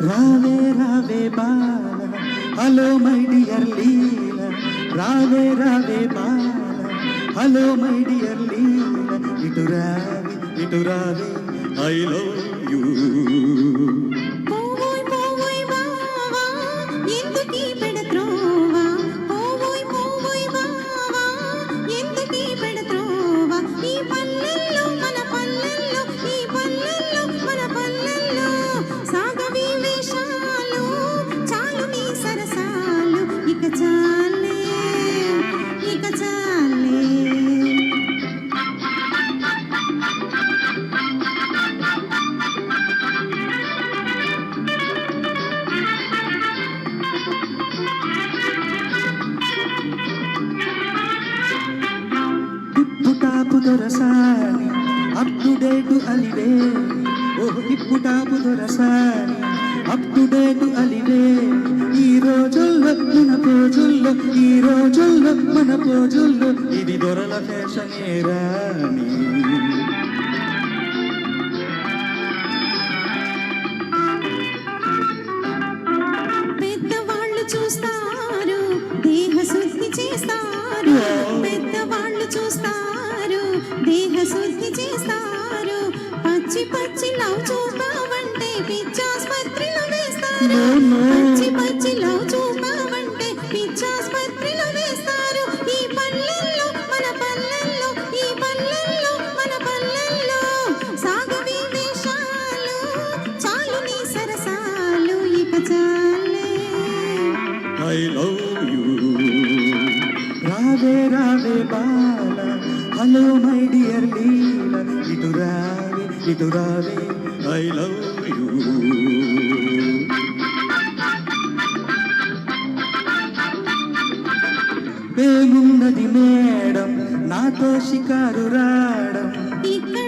రావే రావే బాల హలో మై డియర్ లీల రావే రావే బాల హలో మై డియర్ లీల ఇటు రావి ఇటు రావి ఐ లవ్ యూ. పోవోయ్ పోవోయ్ వావా ఎందుకీ దొరసాని అప్ టు డేట్ అలివే. ఓ టిప్పు టాపు దొరసాని అప్ టు డేట్ అలివే. ఈ రోజుల్లో మన పోజుల్లో ఈ రోజుల్లో మన పోజుల్లో ఇది దొరల ఫ్యాషనే రాని పెద్దవాళ్ళు చూస్తారు దేహ శుద్ధి చేస్తారు పెద్దవాళ్ళు చూస్తారు దేహ శుద్ధి చేస్తారు. పచ్చి పచ్చి లవ్ చూపావంటే పిచ్చాస్పత్రిలో వేస్తారు. పచ్చి పచ్చి లవ్ చూపావంటే పిచ్చాస్పత్రిలో వేస్తారు. ఈ పల్లెల్లో మన పల్లెల్లో ఈ పల్లెల్లో మన పల్లెల్లో సాగవి వేషాలు చాలు నీ సరసాలు ఇక చాలే. I love you. రావే రావే బాల హలో రావే ఐ లవ్ యూ ఏమున్నది మేడం? నాతో షికారు ఇక్కడ